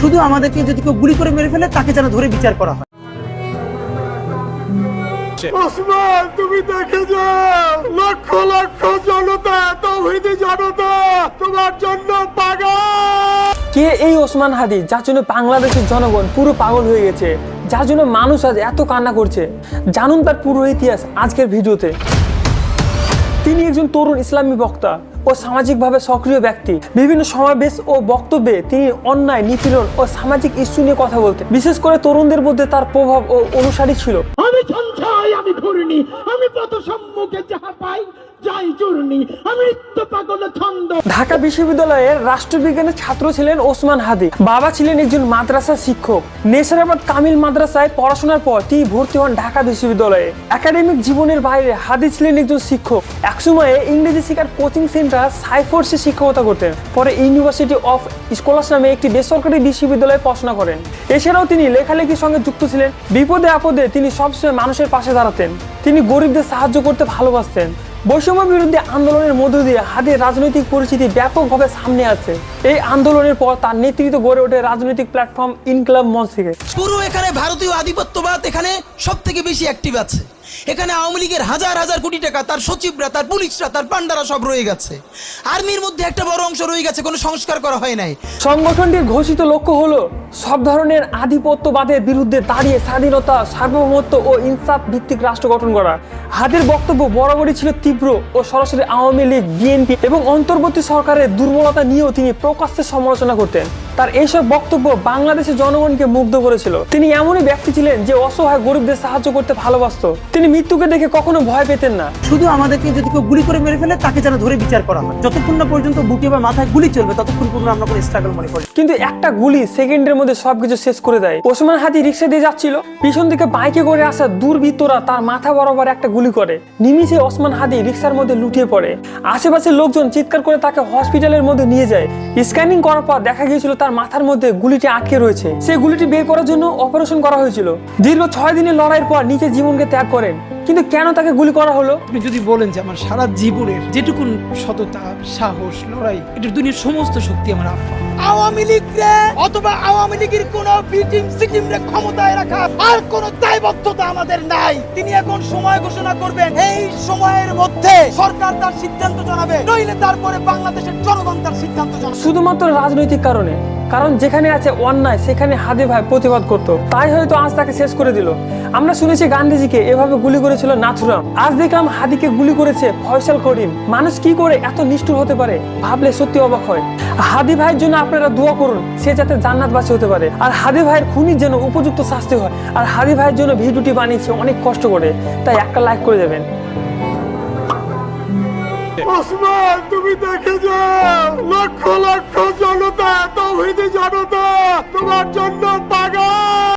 শুধু আমাদেরকে যদি কেউ গুলি করে মেরে ফেলে তাকে যেন ধরে বিচার করা হয়। ওসমান তুমি দেখে যাও লক্ষ লক্ষ জনতা তৌহিদি জনতা তোমার জন্য পাগল। কে এই ওসমান হাদি যার জন্য বাংলাদেশের জনগণ পুরো পাগল হয়ে গেছে যার জন্য মানুষ আজ এত কান্না করছে? জানুন তার পুরো ইতিহাস আজকের ভিডিওতে। তিনি একজন তরুণ ইসলামী বক্তা ও সামাজিকভাবে সক্রিয় ব্যক্তি। বিভিন্ন সমাবেশ ও বক্তব্যে তিনি অন্যায় নিপীড়ন ও সামাজিক ইস্যু নিয়ে কথা বলতেন। বিশেষ করে তরুণদের মধ্যে তার প্রভাব ও অনুসারী ছিল। আমি সঞ্চয় আমি ঘূর্ণি আমি পথ সম্মুখে যাহা পাই ঢাকা বিশ্ববিদ্যালয়ের রাষ্ট্রবিজ্ঞানের ছাত্র ছিলেন ওসমান হাদি। বাবা ছিলেন একজন মাদ্রাসা শিক্ষক। নেসারাবাদ কামিল মাদ্রাসায় পড়াশোনার পর তিনি ভর্তি হন ঢাকা বিশ্ববিদ্যালয়ে। একাডেমিক জীবনের বাইরে হাদি ছিলেন একজন শিক্ষক। একসময়ে ইংরেজি শেখার কোচিং সেন্টার সাইফোর্সে শিক্ষকতা করতেন। পরে ইউনিভার্সিটি অফ স্কলার্স নামে একটি বেসরকারি বিশ্ববিদ্যালয়ে পড়াশোনা করেন। এছাড়াও তিনি লেখালেখির সঙ্গে যুক্ত ছিলেন। বিপদে আপদে তিনি সবসময় মানুষের পাশে দাঁড়াতেন। তিনি গরিবদের সাহায্য করতে ভালোবাসতেন। বৈষম্য বিরুদ্ধে আন্দোলনের মধ্য দিয়ে হাদের রাজনৈতিক পরিস্থিতি ব্যাপকভাবে সামনে আছে এই আন্দোলনের পর তার নেতৃত্ব গড়ে ওঠে রাজনৈতিক প্ল্যাটফর্ম ইনকলাব মঞ্চ থেকে। পুরো এখানে ভারতীয় আধিপত্যবাদ এখানে সব থেকে বেশি অ্যাক্টিভ আছে। এখানে আওয়ামী লীগের হাজার হাজার কোটি টাকা তার সচিবরা তার পুলিশরা তার পান্ডারা সব রয়ে গেছে। আর্মির মধ্যে একটা বড় অংশ রয়ে গেছে কোনো সংস্কার করা হয় নাই। সংগঠনটির ঘোষিত লক্ষ্য হলো সব ধরনের আধিপত্যবাদের বিরুদ্ধে দাঁড়িয়ে স্বাধীনতা সার্বভৌমত্ব ও ইনসাফ ভিত্তিক রাষ্ট্র গঠন করা। হাদের বক্তব্য বরাবরই ছিল তীব্র ও সরাসরি আওয়ামী লীগ বিএনপি এবং অন্তর্বর্তী সরকারের দুর্বলতা নিয়েও তিনি প্রকাশ্যে সমালোচনা করতেন। তার এইসব বক্তব্য বাংলাদেশের জনগণকে মুগ্ধ করেছিল। তিনি এমনই ব্যক্তি ছিলেন যে অসহায় গরিবদের সাহায্য করতে ভালোবাসত। তিনি মৃত্যুকে দেখে কখনো ভয় পেতেন না। শুধু আমাদেরকে যদি কেউ গুলি করে মেরে ফেলে তাকে যেন ধরে বিচার করা হয়। যতক্ষণ না পর্যন্ত বুকে বা মাথায় গুলি চলবে ততক্ষণ পর্যন্ত আমরা কোনো স্ট্রাগল মনে করি কিন্তু একটা গুলি সেকেন্ডের মধ্যে সবকিছু শেষ করে দেয়। ওসমান হাতি রিক্সা দিয়ে যাচ্ছিল। পিছন থেকে বাইকে করে আসা দুর্বৃত্তরা তার মাথা বরাবর একটা গুলি করে। নিমিষে ওসমান হাদি রিক্সার মধ্যে লুটিয়ে পড়ে। আশেপাশের লোকজন চিৎকার করে তাকে হসপিটালের মধ্যে নিয়ে যায়। স্ক্যানিং করার পর দেখা গিয়েছিল তার মাথার মধ্যে গুলিটি আটকে রয়েছে। সেই গুলিটি বের করার জন্য অপারেশন করা হয়েছিল। দীর্ঘ ছয় দিনের লড়াইয়ের পর নিজের জীবনকে ত্যাগ করেন। কিন্তু কেন তাকে গুলি করা হলো? আপনি যদি বলেন যে আমার সারা জীবনের যেটুকুন সততা সাহস লড়াই এটার দুনিয়ার সমস্ত শক্তি আমার আব্বা। আওয়ামী লীগ রে অথবা আওয়ামী লীগের কোন বিটিম সিকিম রে ক্ষমতায় রাখা আর কোন দায়বদ্ধতা আমাদের নাই। তিনি এখন সময় ঘোষণা করবেন এই সময়ের মধ্যে সরকার তার সিদ্ধান্ত জানাবে নইলে তারপরে বাংলাদেশের জনগণ তার সিদ্ধান্ত জানাবে। শুধুমাত্র রাজনৈতিক কারণে? কারণ যেখানে আছে অন্যায়, সেখানে হাদি ভাই প্রতিবাদ করত। তাই হয়তো আজ তাকে শেষ করে দিল। আমরা শুনেছি গান্ধীজিকে এভাবে গুলি করেছিল নাথুরাম। আজ দেখলাম হাদিকে গুলি করেছে ফয়সাল করিম। মানুষ কি করে এত নিষ্ঠুর হতে পারে? ভাবলে সত্যি অবাক হয়। হাদি ভাইয়ের জন্য আপনারা দোয়া করুন, সে যাতে জান্নাতবাসী হতে পারে। আর হাদি ভাইয়ের খুনির যেন উপযুক্ত শাস্তি হয়। আর হাদি ভাইয়ের জন্য ভিডিওটি বানিয়েছে অনেক কষ্ট করে। তাই একটা লাইক করে দেবেন। তুমি দেখে যাও। লক্ষ লক্ষ জনতা তৌহিদি জনতা তোমার জন্য পাগল।